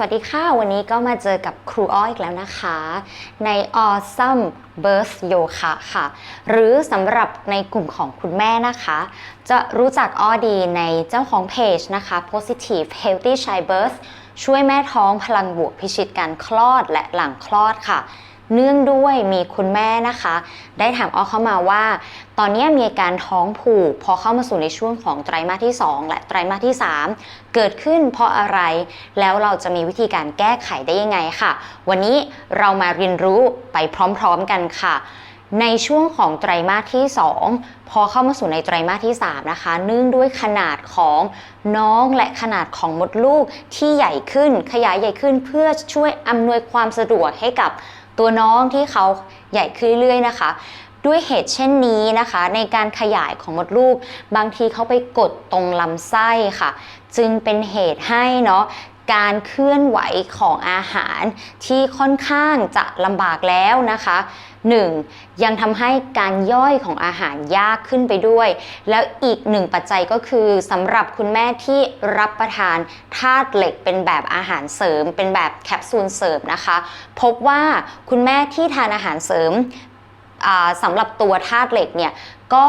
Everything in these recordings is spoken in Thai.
สวัสดีค่ะ วันนี้ก็มาเจอกับครูอ้อยอีกแล้วนะคะ ใน Awesome Birth Yoga ค่ะ หรือสำหรับในกลุ่มของคุณแม่นะคะ จะรู้จักอ้อดีในเจ้าของเพจนะคะ Positive Healthy Child Birth ช่วยแม่ท้องพลังบวกพิชิตการคลอดและหลังคลอดค่ะ เนื่องด้วยมีคุณแม่นะคะ ได้ถามอ้อเข้ามาว่า ตอนนี้มีอาการท้องผูก พอเข้ามาสู่ในช่วงของไตรมาสที่ 2 และไตรมาสที่ 3 เกิดขึ้นเพราะอะไร แล้วเราจะมีวิธีการแก้ไขได้ยังไงค่ะ วันนี้เรามาเรียนรู้ไปพร้อมๆกันค่ะในช่วงของไตรมาสที่ 2 พอเข้ามาสู่ในไตรมาสที่ 3 นะคะ เนื่องด้วยขนาดของน้องและขนาดของมดลูกที่ใหญ่ขึ้นขยายใหญ่ขึ้นเพื่อช่วยอำนวยความสะดวกให้กับ ตัวน้องที่เขาใหญ่ขึ้นเรื่อยๆนะคะ ด้วยเหตุเช่นนี้นะคะ ในการขยายของมดลูก บางทีเขาไปกดตรงลำไส้ค่ะ จึงเป็นเหตุให้เนาะการเคลื่อนไหวของอาหารที่ค่อนข้างจะลำบากแล้วนะคะ 1. ยังทำให้การย่อยของอาหารยากขึ้นไปด้วย แล้วอีกหนึ่งปัจจัยก็คือสำหรับคุณแม่ที่รับประทานธาตุเหล็กเป็นแบบอาหารเสริม เป็นแบบแคปซูลเสริมนะคะ พบว่าคุณแม่ที่ทานอาหารเสริมสำหรับตัวธาตุเหล็กเนี่ยก็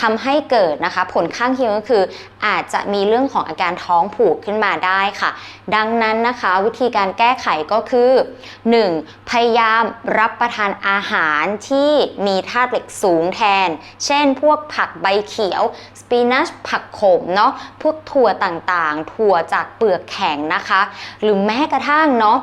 ทำให้เกิดนะคะ ผลข้างเคียงก็คืออาจจะมีเรื่องของอาการท้องผูกขึ้นมาได้ค่ะ ดังนั้นนะคะวิธีการแก้ไขก็คือ 1. พยายามรับประทานอาหารที่มีธาตุเหล็กสูงแทน เช่น พวกผักใบเขียว สปินัชผักขมเนาะพวกถั่วต่างๆ ถั่วจากเปลือกแข็งนะคะ หรือแม้กระทั่งเนาะ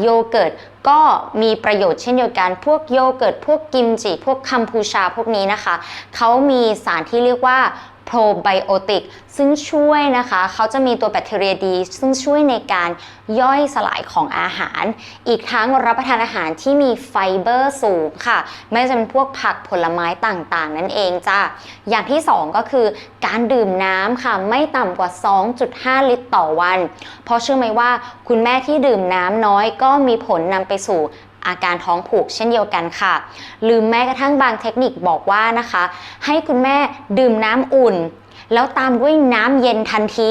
โยเกิร์ต ก็มีประโยชน์เช่นเดียวกันพวกโยเกิร์ตพวกกิมจิพวกคัมพูชาพวกนี้นะคะเขามีสารที่เรียกว่า โปรไบโอติกซึ่งช่วยนะคะเขาจะมีตัวแบคทีเรียดี ซึ่งช่วยในการย่อยสลายของอาหาร อีกทั้งรับประทานอาหารที่มีไฟเบอร์สูงค่ะ ไม่ว่าจะเป็นพวกผักผลไม้ต่างๆ นั่นเองจ้าอย่างที่ 2 ก็คือการดื่มน้ำค่ะ ไม่ต่ำกว่า 2.5 ลิตรต่อวัน เพราะเชื่อไหมว่าคุณแม่ที่ดื่มน้ำน้อยก็มีผลนำไปสู่ อาการท้องผูกเช่นเดียวกันค่ะ หรือแม้กระทั่งบางเทคนิคบอกว่านะคะ ให้คุณแม่ดื่มน้ำอุ่นแล้วตามด้วยน้ำเย็นทันที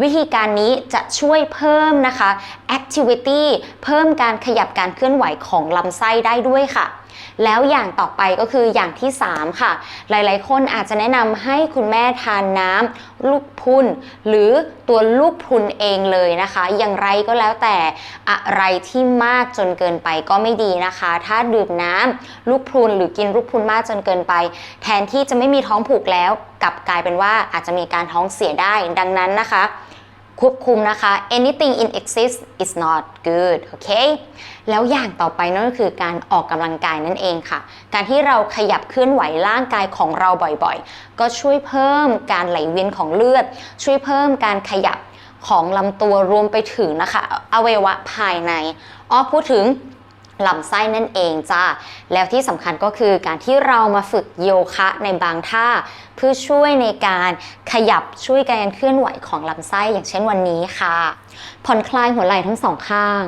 วิธีการนี้จะช่วยเพิ่มนะคะ activity เพิ่มการขยับการเคลื่อนไหวของลำไส้ได้ด้วยค่ะ แล้วอย่างต่อไปก็คืออย่างที่ 3 ค่ะ หลายๆ คนอาจจะแนะนำให้คุณแม่ทานน้ำลูกพุนหรือตัวลูกพุนเองเลยนะคะ อย่างไรก็แล้วแต่อะไรที่มากจนเกินไปก็ไม่ดีนะคะ ถ้าดื่มน้ำลูกพุนหรือกินลูกพุนมากจนเกินไป แทนที่จะไม่มีท้องผูกแล้วกลับกลายเป็นว่าอาจจะมีการท้องเสียได้ดังนั้นนะคะ ควบคุมนะคะ anything in excess is not good โอเค แล้วอย่างต่อไปนั่นก็คือการออกกำลังกายนั่นเองค่ะ การที่เราขยับเคลื่อนไหวร่างกายของเราบ่อยๆ ก็ช่วยเพิ่มการไหลเวียนของเลือด ช่วยเพิ่มการขยับของลำตัวรวมไปถึงนะคะอวัยวะภายใน อ้อพูดถึง ลำไส้นั่นเองจ้าแล้วที่สำคัญก็คือการที่เรามาฝึกโยคะในบางท่า เพื่อช่วยในการขยับช่วยการเคลื่อนไหวของลำไส้อย่างเช่นวันนี้ค่ะ ผ่อนคลายหัวไหล่ทั้งสองข้าง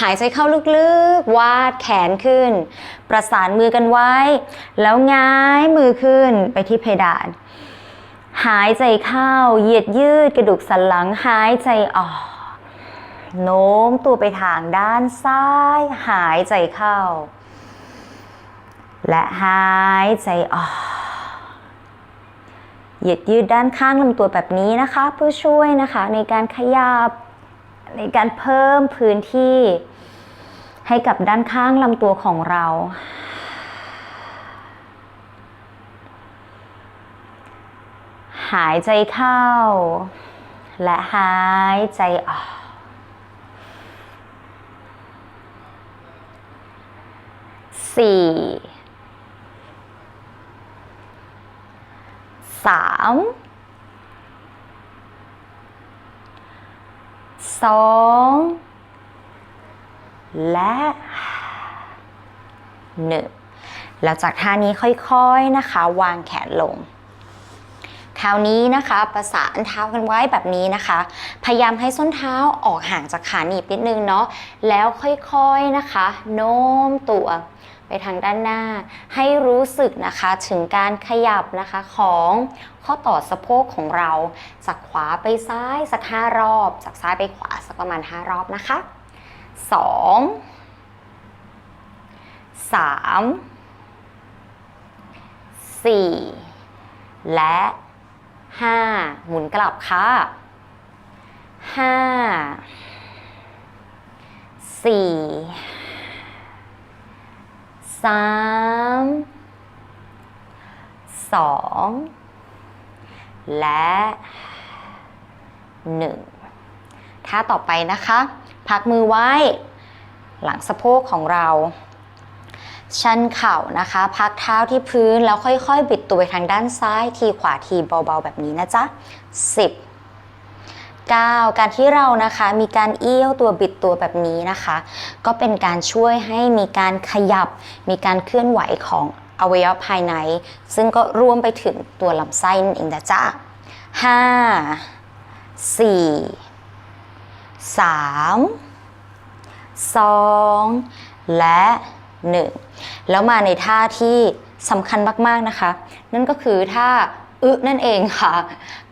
หายใจเข้าลึกๆ วาดแขนขึ้น ประสานมือกันไว้ แล้วง้ายมือขึ้นไปที่เพดาน หายใจเข้าเหยียดยืดกระดูกสันหลังหายใจออก โน้มตัวไปทางด้านซ้าย หายใจเข้า และหายใจออกเหยียดยืดด้านข้างลำตัวแบบนี้นะคะ เพื่อช่วยนะคะในการขยับในการเพิ่มพื้นที่ ให้กับด้านข้างลำตัวของเรา หายใจเข้า และหายใจออก สี่สามสองและหนึ่งแล้วจากท่านี้ค่อยๆนะคะ วางแขนลง คราวนี้นะคะ ประสานเท้ากันไว้แบบนี้นะคะ พยายามให้ส้นเท้าออกห่างจากขาหนีบนิดนึงเนาะแล้วค่อยๆนะคะ โน้มตัว ไปทางด้านหน้า ให้รู้สึกนะคะถึงการขยับนะคะของข้อต่อสะโพกของเรา จากขวาไปซ้ายสักห้ารอบ จากซ้ายไปขวาสักประมาณ5รอบนะคะ2 3 4และ5หมุนกลับค่ะห้าสี่ สามสองและหนึ่งท่าต่อไปนะคะ พักมือไว้ หลังสะโพกของเรา ชันเข่านะคะ พักเท้าที่พื้นแล้วค่อยๆ บิดตัวไปทางด้านซ้าย ทีขวาทีเบาๆ แบบนี้นะจ๊ะ10 9 การที่เรานะคะมีการเอี้ยวตัวบิดตัวแบบนี้นะคะ ก็เป็นการช่วยให้มีการขยับ มีการเคลื่อนไหวของอวัยวะภายใน ซึ่งก็รวมไปถึงตัวลำไส้นั่นเองนะจ๊ะ5 4 3 2และ1แล้วมาในท่าที่สำคัญมาก ๆ นะคะ นั่นก็คือท่า อึนั่นเองค่ะ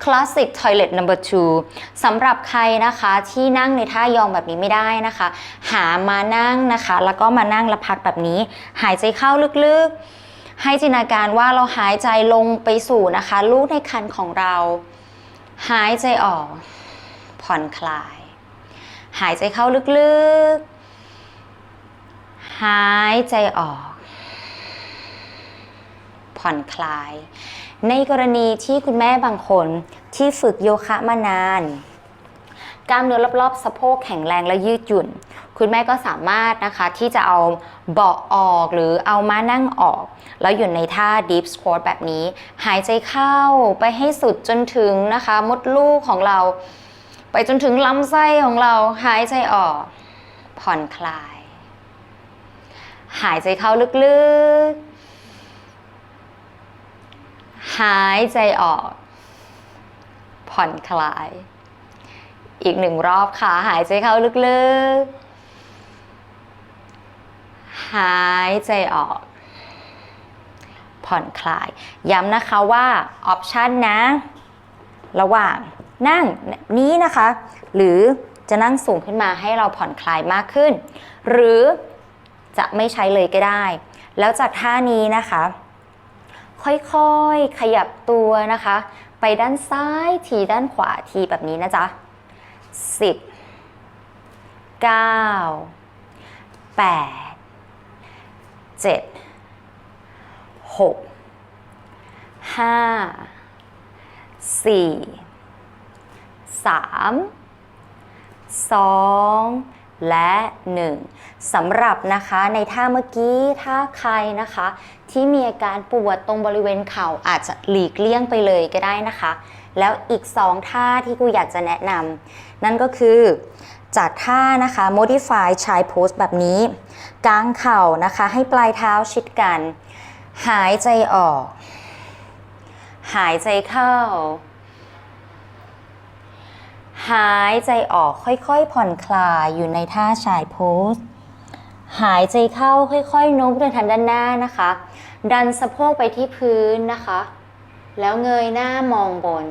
Classic Toilet Number 2สำหรับใครนะคะที่นั่งในท่ายองแบบนี้ไม่ได้นะคะ หามานั่งนะคะ แล้วก็มานั่งและพักแบบนี้ หายใจเข้าลึกๆ ให้จินตนาการว่าเราหายใจลงไปสู่นะคะ ลูกในคันของเรา หายใจออก ผ่อนคลาย หายใจเข้าลึกๆ หายใจออก ผ่อนคลาย ในกรณีที่คุณแม่บางคนที่ฝึกโยคะมานาน กล้ามเนื้อรอบๆ สะโพกแข็งแรงและยืดหยุ่น คุณแม่ก็สามารถนะคะที่จะเอาเบาะออกหรือเอามานั่งออก แล้วอยู่ในท่า deep squat แบบนี้ หายใจเข้าไปให้สุดจนถึงนะคะ มดลูกของเรา ไปจนถึงลำไส้ของเราหายใจออก ผ่อนคลาย หายใจเข้าลึกๆ หายใจออก ผ่อนคลาย อีกหนึ่งรอบค่ะ หายใจเข้าลึกๆ หายใจออก ผ่อนคลาย ย้ำนะคะว่าออปชันนะ ระหว่างนั่งนี้นะคะ หรือจะนั่งสูงขึ้นมาให้เราผ่อนคลายมากขึ้น หรือจะไม่ใช้เลยก็ได้ แล้วจากท่านี้นะคะ ค่อยๆ ขยับตัวนะคะ ไปด้านซ้ายทีด้านขวาทีแบบนี้นะจ๊ะสิบเก้าแปดเจ็ดหกห้าสี่สามสอง และหนึ่งสำหรับนะคะในท่าเมื่อกี้ถ้าใครนะคะ ที่มีอาการปวดตรงบริเวณเข่าอาจจะหลีกเลี่ยงไปเลยก็ได้นะคะ แล้วอีก 2 ท่าที่กูอยากจะแนะนำนั่นก็คือจากท่านะคะ modify chai pose แบบนี้กางเข่านะคะ ให้ปลายเท้าชิดกัน หายใจออก หายใจเข้า หายใจออกค่อยๆ ผ่อนคลายอยู่ในท่าชายโพส หายใจเข้าค่อยๆโน้มไปทางด้านหน้านะคะ ดันสะโพกไปที่พื้นนะคะ แล้วเงยหน้ามองบน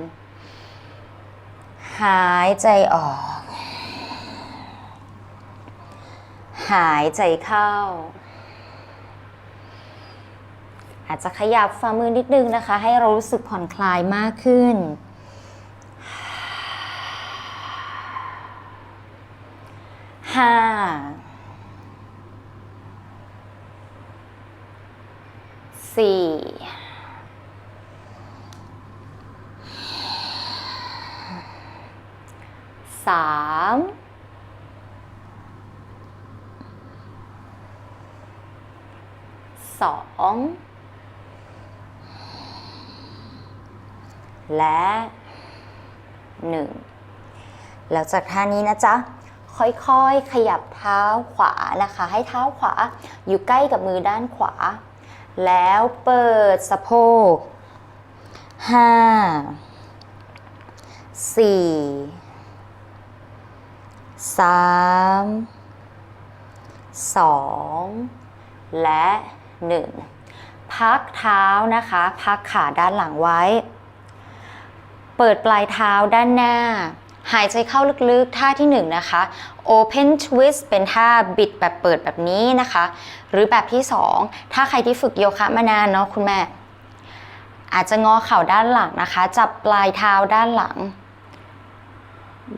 หายใจออก หายใจเข้า อาจจะขยับฝ่ามือนิดนึงนะคะ ให้เรารู้สึกผ่อนคลายมากขึ้น ห้าสี่สามสองและหนึ่งแล้วจากท่านี้นะจ๊ะ ค่อยๆ ขยับเท้าขวานะคะ ให้เท้าขวาอยู่ใกล้กับมือด้านขวา แล้วเปิดสะโพกห้าสี่สามสองและ1พักเท้านะคะ พักขาด้านหลังไว้ เปิดปลายเท้าด้านหน้า หายใจเข้าลึกๆ ท่าที่1นะคะ Open Twist เป็นท่าบิดแบบเปิดแบบนี้นะคะ หรือแบบที่ 2 ถ้าใครที่ฝึกโยคะมานานเนาะคุณแม่ อาจจะงอเข่าด้านหลังนะคะ จับปลายเท้าด้านหลัง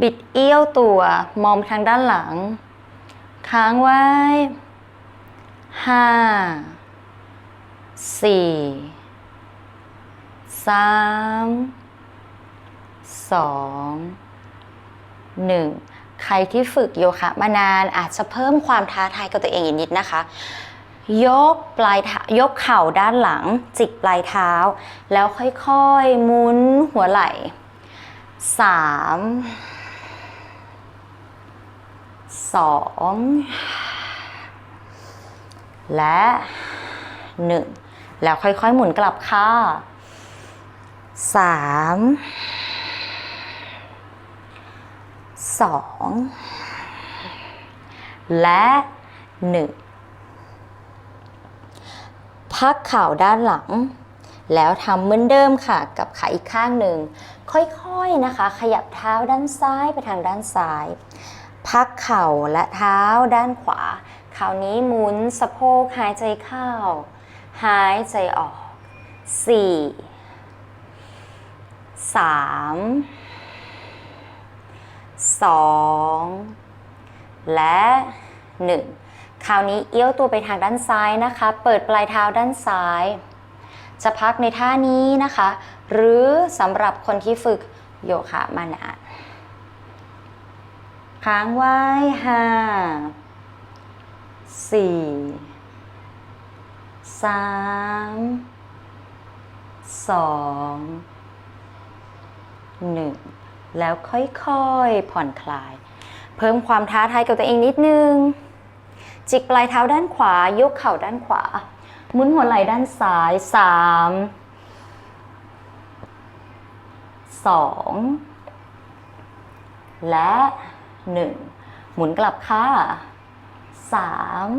บิดเอี้ยวตัวมองไปทางด้านหลัง ค้างไว้ ห้า สี่สามสอง หนึ่งใครที่ฝึกโยคะมานานอาจจะเพิ่มความท้าทายกับตัวเองอีกนิดนะคะ ยกปลายยกเข่าด้านหลัง จิกปลายเท้า แล้วค่อยๆหมุนหัวไหล่สามสองและหนึ่งแล้วค่อยๆหมุนกลับค่ะสามสองและหนึ่งพักเข่าด้านหลัง แล้วทำเหมือนเดิมค่ะ กับขาอีกข้างหนึ่ง ค่อยๆนะคะ ขยับเท้าด้านซ้ายไปทางด้านซ้าย พักเข่าและเท้าด้านขวา คราวนี้หมุนสะโพกหายใจเข้า หายใจออกสี่สามสองและหนึ่งคราวนี้เอี้ยวตัวไปทางด้านซ้ายนะคะ เปิดปลายเท้าด้านซ้าย จะพักในท่านี้นะคะ หรือสำหรับคนที่ฝึกโยคะมานานค้างไว้ห้าสี่สามสองหนึ่ง แล้วค่อยๆผ่อนคลาย เพิ่มความท้าทายกับตัวเองนิดนึง จิกปลายเท้าด้านขวายกเข่าด้านขวาหมุนหัวไหล่ด้านซ้ายสามสองและหนึ่งหมุนกลับค่ะสาม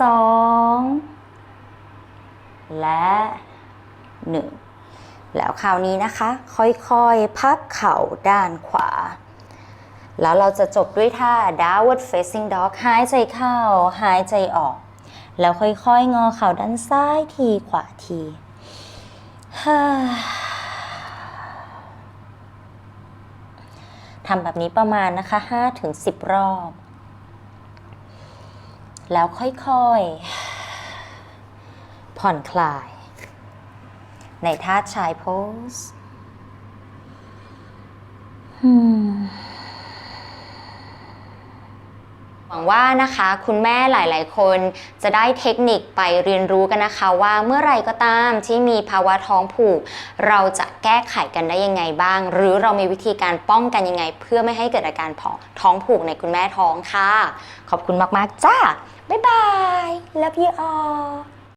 สองและหนึ่ง แล้วคราวนี้นะคะ ค่อยๆ พักเข่าด้านขวา แล้วเราจะจบด้วยท่า downward facing dog หายใจเข้า หายใจออก แล้วค่อยๆ งอเข่าด้านซ้ายทีขวาทีทำแบบนี้ประมาณนะคะ5-10 รอบ แล้วค่อยๆ ผ่อนคลาย ในท่าชายโพสหวังว่านะคะคุณแม่หลาย ๆ คนจะได้เทคนิคไปเรียนรู้กันนะคะ ว่าเมื่อไรก็ตามที่มีภาวะท้องผูก เราจะแก้ไขกันได้ยังไงบ้าง หรือเรามีวิธีการป้องกันยังไง เพื่อไม่ให้เกิดอาการท้องผูกในคุณแม่ท้องค่ะ ขอบคุณมาก ๆ จ้า บ๊ายบาย love you all